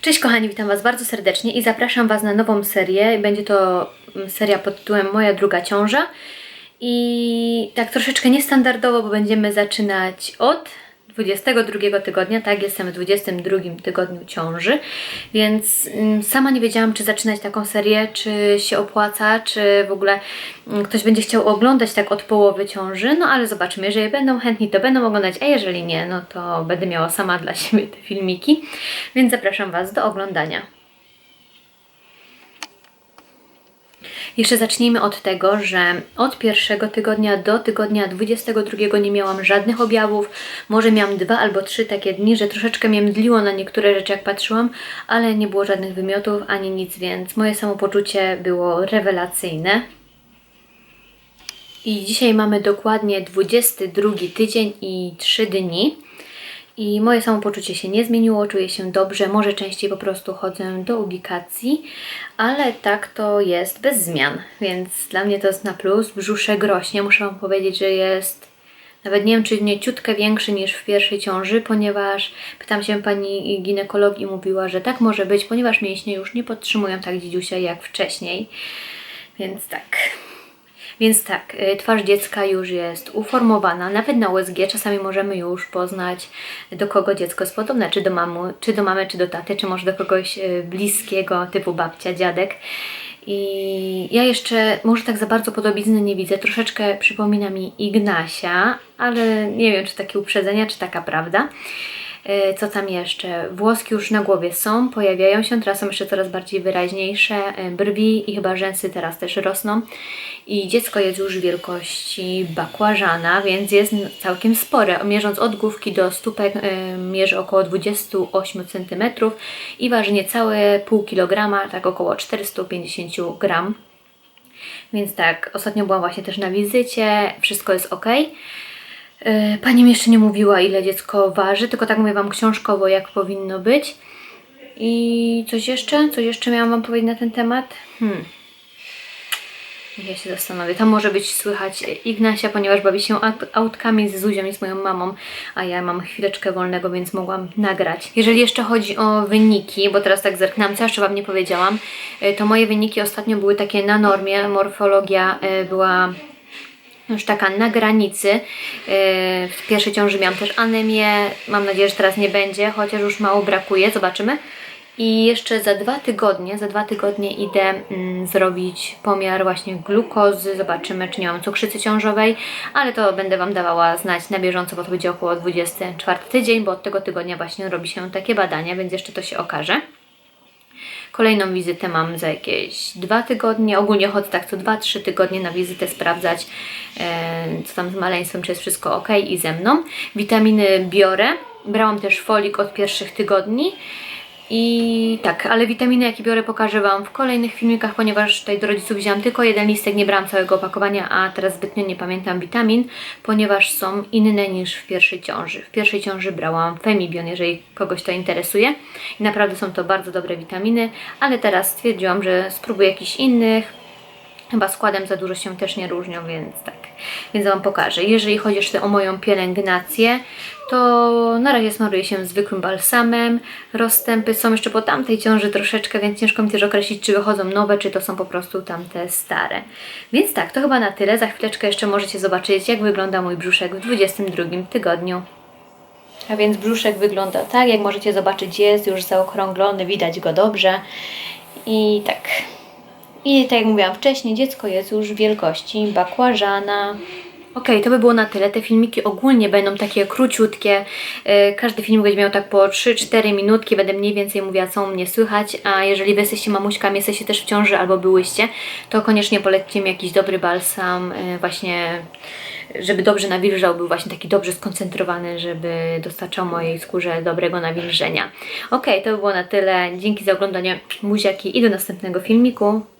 Cześć kochani, witam Was bardzo serdecznie i zapraszam Was na nową serię. Będzie to mm, seria pod tytułem Moja druga ciąża. I tak troszeczkę niestandardowo, bo będziemy zaczynać od 22 tygodnia, tak, jestem w 22 tygodniu ciąży, więc mm, sama nie wiedziałam, czy zaczynać taką serię, czy się opłaca, czy w ogóle mm, ktoś będzie chciał oglądać tak od połowy ciąży, no ale zobaczymy, jeżeli będą chętni, to będą oglądać, a jeżeli nie, no to będę miała sama dla siebie te filmiki, więc zapraszam Was do oglądania. Jeszcze zacznijmy od tego, że od pierwszego tygodnia do tygodnia 22 nie miałam żadnych objawów. Może miałam dwa albo trzy takie dni, że troszeczkę mnie mdliło na niektóre rzeczy, jak patrzyłam, ale nie było żadnych wymiotów ani nic, więc moje samopoczucie było rewelacyjne. I dzisiaj mamy dokładnie 22 tydzień i 3 dni. I moje samopoczucie się nie zmieniło, czuję się dobrze, może częściej po prostu chodzę do ubikacji, ale tak to jest bez zmian, więc dla mnie to jest na plus. Brzuszek rośnie, muszę Wam powiedzieć, że jest nawet nie wiem, czy nie ciutkę większy niż w pierwszej ciąży, ponieważ pytam się pani ginekolog i mówiła, że tak może być, ponieważ mięśnie już nie podtrzymują tak dzidziusia jak wcześniej, więc tak. Więc tak, y, twarz dziecka już jest uformowana, nawet na USG czasami możemy już poznać, do kogo dziecko jest podobne, czy do, mamu, czy do mamy, czy do taty, czy może do kogoś y, bliskiego, typu babcia, dziadek. I ja jeszcze może tak za bardzo podobizny nie widzę, troszeczkę przypomina mi Ignasia, ale nie wiem, czy takie uprzedzenia, czy taka prawda. E, Co tam jeszcze? Włoski już na głowie są, pojawiają się, teraz są jeszcze coraz bardziej wyraźniejsze. e, Brwi i chyba rzęsy teraz też rosną. I dziecko jest już wielkości bakłażana, więc jest całkiem spore. Mierząc od główki do stópek e, mierzy około 28 cm i waży niecałe pół kilograma, tak około 450 gram. Więc tak, ostatnio byłam właśnie też na wizycie, wszystko jest ok. E, Pani mi jeszcze nie mówiła, ile dziecko waży, tylko tak mówię Wam książkowo, jak powinno być. I coś jeszcze? Coś jeszcze miałam Wam powiedzieć na ten temat? Hmm. Ja się zastanowię. Tam może być słychać Ignasia, ponieważ bawi się aut- autkami z Zuzią i z moją mamą, a ja mam chwileczkę wolnego, więc mogłam nagrać. Jeżeli jeszcze chodzi o wyniki, bo teraz tak zerknęłam, co jeszcze Wam nie powiedziałam, e, to moje wyniki ostatnio były takie na normie. Morfologia e, była już taka na granicy. Yy, W pierwszej ciąży miałam też anemię. Mam nadzieję, że teraz nie będzie, chociaż już mało brakuje. Zobaczymy. I jeszcze za dwa tygodnie, za dwa tygodnie idę mm, zrobić pomiar właśnie glukozy. Zobaczymy, czy nie mam cukrzycy ciążowej, ale to będę Wam dawała znać na bieżąco, bo to będzie około 24 tydzień, bo od tego tygodnia właśnie robi się takie badania, więc jeszcze to się okaże. Kolejną wizytę mam za jakieś dwa tygodnie. Ogólnie chodzę tak co 2-3 tygodnie na wizytę sprawdzać, e, co tam z maleństwem, czy jest wszystko ok i ze mną. Witaminy biorę. Brałam też folik od pierwszych tygodni. I tak, ale witaminy jakie biorę pokażę Wam w kolejnych filmikach, ponieważ tutaj do rodziców wzięłam tylko jeden listek, nie brałam całego opakowania, a teraz zbytnio nie pamiętam witamin, ponieważ są inne niż w pierwszej ciąży. W pierwszej ciąży brałam Femibion, jeżeli kogoś to interesuje. I naprawdę są to bardzo dobre witaminy, ale teraz stwierdziłam, że spróbuję jakichś innych, Chyba składem za dużo się też nie różnią, więc tak. Więc Wam pokażę. Jeżeli chodzi jeszcze o moją pielęgnację, to na razie smaruję się zwykłym balsamem. Rozstępy są jeszcze po tamtej ciąży troszeczkę, więc ciężko mi też określić, czy wychodzą nowe, czy to są po prostu tamte stare. Więc tak, to chyba na tyle. Za chwileczkę jeszcze możecie zobaczyć, jak wygląda mój brzuszek w 22 tygodniu. A więc brzuszek wygląda tak, jak możecie zobaczyć, jest już zaokrąglony, widać go dobrze. I tak. I tak jak mówiłam wcześniej, dziecko jest już wielkości bakłażana. Okej, to by było na tyle. Te filmiki ogólnie będą takie króciutkie. Yy, Każdy film będzie miał tak po 3-4 minutki. Będę mniej więcej mówiła, co mnie słychać. A jeżeli wy jesteście mamuśkami, jesteście też w ciąży albo byłyście, to koniecznie polećcie mi jakiś dobry balsam, yy, właśnie żeby dobrze nawilżał, był właśnie taki dobrze skoncentrowany, żeby dostarczał mojej skórze dobrego nawilżenia. Okej, to by było na tyle. Dzięki za oglądanie buziaki i do następnego filmiku.